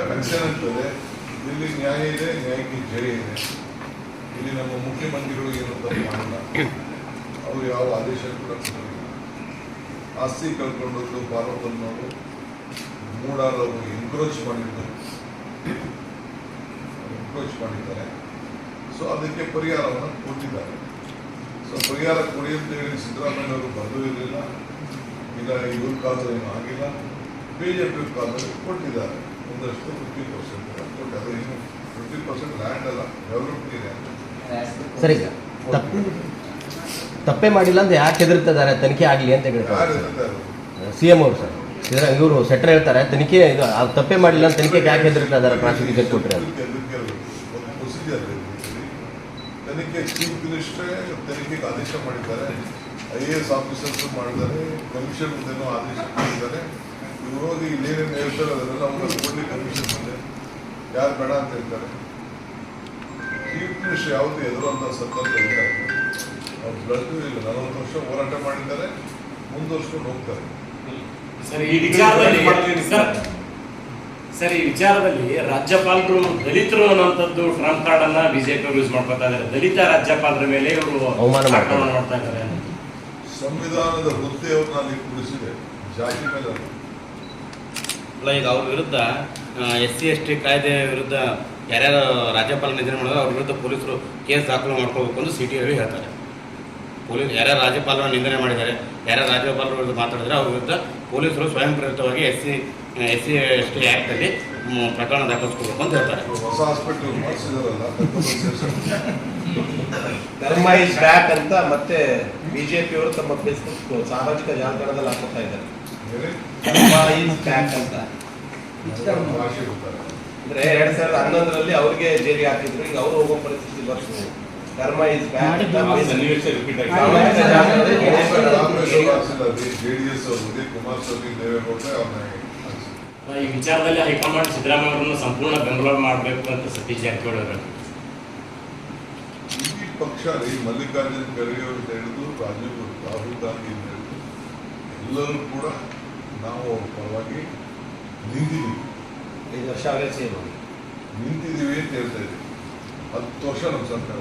ಏನಾಗ್ತದೆ ಇಲ್ಲಿ ನ್ಯಾಯ ಇದೆ, ನ್ಯಾಯಕ್ಕೆ ಜಯ ಇದೆ. ಇಲ್ಲಿ ನಮ್ಮ ಮುಖ್ಯಮಂತ್ರಿಗಳು ಏನು ಮಾಡಿಲ್ಲ. ಅವರು ಯಾವ ಆದೇಶ ಕೂಡ ಆಸ್ತಿ ಕಳ್ಕೊಂಡದ್ದು ಪಾರ್ವತಮ್ಮನವರು ಮೂಡಾರವರು ಎನ್ಕ್ರೋಚ್ ಮಾಡಿದ್ದು. ಎನ್ಕ್ರೋಚ್ ಮಾಡಿದ್ದಾರೆ. ಸೊ ಅದಕ್ಕೆ ಪರಿಹಾರವನ್ನು ಕೊಟ್ಟಿದ್ದಾರೆ. ಸೊ ಪರಿಹಾರ ಕೊಡಿ ಅಂತ ಹೇಳಿ ಸಿದ್ದರಾಮಯ್ಯವರು ಬಂದೂ ಇರಲಿಲ್ಲ. ಈಗ ಇವ್ರ ಕಾಲದಲ್ಲಿ ಆಗಿಲ್ಲ. ಬಿ ಜೆ ಪಿ ಕಾಲದಲ್ಲಿ ಕೊಟ್ಟಿದ್ದಾರೆ. ಒಂದಷ್ಟು ಫಿಫ್ಟಿ ಪರ್ಸೆಂಟ್ ಕೊಟ್ಟಿದ್ದಾರೆ ಇನ್ನು ಫಿಫ್ಟಿ ಪರ್ಸೆಂಟ್ ಲ್ಯಾಂಡ್ ಅಲ್ಲ ಡೆವಲಪ್ಡ್ ಇದೆ ಸರಿ ಸರ್. ತಪ್ಪು. ತಪ್ಪೇ ಮಾಡಿಲ್ಲ ಅಂತ ಯಾಕೆ ಹೆದರ್ತಿದ್ದಾರೆ? ತನಿಖೆ ಆಗಲಿ ಅಂತ ಹೇಳ್ತಾರೆ. ಸಿ ಎಂ ಅವರು ಸರ್. ಇದರ ಇವರು ಸೆಟ್ರ್ ಹೇಳ್ತಾರೆ. ತನಿಖೆ ಇದು ಆ ತಪ್ಪೇ ಮಾಡಿಲ್ಲ ಅಂತ ತನಿಖೆಗೆ ಯಾಕೆ ಹೆದರ್ತಾ ಇದ್ದಾರೆ ಪ್ರಾಸಿಕ್ಯೂಷನ್ ಕೊಟ್ಟರೆ. ತನಿಖೆ ಚೀಫ್ ಮಿನಿಸ್ಟ್ರೇ ತನಿಖೆಗೆ ಆದೇಶ ಮಾಡಿದ್ದಾರೆ. ಐ ಎ ಎಸ್ ಆಫೀಸರ್ಸ್ ಮಾಡಿದ್ದಾರೆ. ಕಮಿಷನ್ ಆದೇಶ ಮಾಡಿದ್ದಾರೆ ಹೋಗಿ ಇಲ್ಲೇನೇನು ಹೇಳ್ತಾರೆ ಅದನ್ನೆಲ್ಲ ಅವ್ರನ್ನ ಕೊಡ್ಲಿಕ್ಕೆ ಕಮಿಷನ್ ಮುಂದೆ ಯಾರು ಬೇಡ ಅಂತ ಹೇಳ್ತಾರೆ. ಚೀಫ್ ಮಿನಿಸ್ಟರ್ ಯಾವುದು ಎದುರುವಂಥ ಸಂದರ್ಭ ಇಲ್ಲ ಅವ್ರು ಬ್ಲಡ್ ಇಲ್ಲ ನಲವತ್ತು ವರ್ಷ ಹೋರಾಟ ಮಾಡಿದ್ದಾರೆ ಮುಂದುವರ್ಸ್ಕೊಂಡು ಹೋಗ್ತಾರೆ. ಸರ್ ಈ ವಿಚಾರದಲ್ಲಿ ಸರ್ ಸರ್ ಈ ವಿಚಾರದಲ್ಲಿ ರಾಜ್ಯಪಾಲರು ದಲಿತರು ಅನ್ನೋಂಥದ್ದು ಟ್ರಂಪ್ ಕಾರ್ಡ್ ಅನ್ನ ಬಿಜೆಪಿ ಯೂಸ್ ಮಾಡ್ಕೊತಾ ಇದ್ದಾರೆ. ದಲಿತ ರಾಜ್ಯಪಾಲರ ಮೇಲೆ ಇವರು ಅವಮಾನ ಮಾಡ್ತಾ ಇದ್ದಾರೆ. ಸಂವಿಧಾನದ ಹುದ್ದೆಯವ್ರನ್ನ ಅಲ್ಲಿ ಕೂಡಿಸಿದೆ. ಜಾತಿ ಮೇಲೆ ಈಗ ಅವ್ರ ವಿರುದ್ಧ ಎಸ್ ಸಿ ಎಸ್ ಟಿ ಕಾಯ್ದೆ ವಿರುದ್ಧ ಯಾರ್ಯಾರು ರಾಜ್ಯಪಾಲ ನಿಧನೆ ಮಾಡಿದ್ರೆ ಅವ್ರ ವಿರುದ್ಧ ಪೊಲೀಸರು ಕೇಸ್ ದಾಖಲು ಮಾಡ್ಕೋಬೇಕು ಅಂತ ಸಿ ಟಿ ರವಿ ಹೇಳ್ತಾರೆ. ಪೊಲೀಸ್ ಯಾರ್ಯಾರು ರಾಜ್ಯಪಾಲರ ನಿಂದನೆ ಮಾಡಿದ್ದಾರೆ ಯಾರ್ಯಾರು ರಾಜ್ಯಪಾಲರ ವಿರುದ್ಧ ಮಾತಾಡಿದ್ರೆ ಅವ್ರ ವಿರುದ್ಧ ಪೊಲೀಸರು ಸ್ವಯಂ ಪ್ರೇರಿತವಾಗಿ S C S C S T ಆ್ಯಕ್ಟಲ್ಲಿ ಪ್ರಕರಣ ದಾಖಲಿಸ್ಕೋಬೇಕು ಅಂತ ಹೇಳ್ತಾರೆ. ಹೊಸ. ಧರ್ಮ ಇಸ್ ಬ್ಯಾಕ್ ಅಂತ ಮತ್ತೆ ಬಿಜೆಪಿ ಅವರು ತಮ್ಮ ಫೇಸ್ಬುಕ್ ಸಾಮಾಜಿಕ ಜಾಲತಾಣದಲ್ಲಿ ಹಾಕೋತಾ ಇದ್ದಾರೆ. ಹೇಳಿ ಪ್ಯಾಕ್ ಅಂತ. ಅಂದ್ರೆ ಎರಡ್ ಸಾವಿರದ ಹನ್ನೊಂದರಲ್ಲಿ ಅವ್ರಿಗೆ ಜೈಲಿಗೆ ಹಾಕಿದ್ರು ಈಗ ಅವ್ರು ಹೋಗೋ ಪರಿಸ್ಥಿತಿ ಬರ್ತದೆ. ಧರ್ಮ ಇಸ್ ಈ ವಿಚಾರದಲ್ಲಿ ಹೈಕಮಾಂಡ್ ಸಿದ್ದರಾಮಯ್ಯ ಅವರನ್ನು ಸಂಪೂರ್ಣ ಬೆಂಬಲ ಮಾಡಬೇಕು ಅಂತ ಸತೀಶ್ ಜಾರಕಿಹೊಳಿ ಅವರು ಇಡೀ ಪಕ್ಷ ರೀ ಮಲ್ಲಿಕಾರ್ಜುನ್ ಖರ್ಗೆ ಅವ್ರನ್ನ ಹಿಡಿದು ರಾಜೀವ್ ರಾಹುಲ್ ಗಾಂಧಿ ಎಲ್ಲರೂ ಕೂಡ ನಾವು ಪರವಾಗಿ ನಿಂತಿದ್ದೀವಿ ಐದು ವರ್ಷ ಆಗಲೇ ಸೇಮ್ ನಿಂತಿದ್ದೀವಿ ಅಂತ ಹೇಳ್ತಾ ಇದ್ದೀವಿ. ಹತ್ತು ವರ್ಷ ನಮ್ಮ ಸರ್ಕಾರ.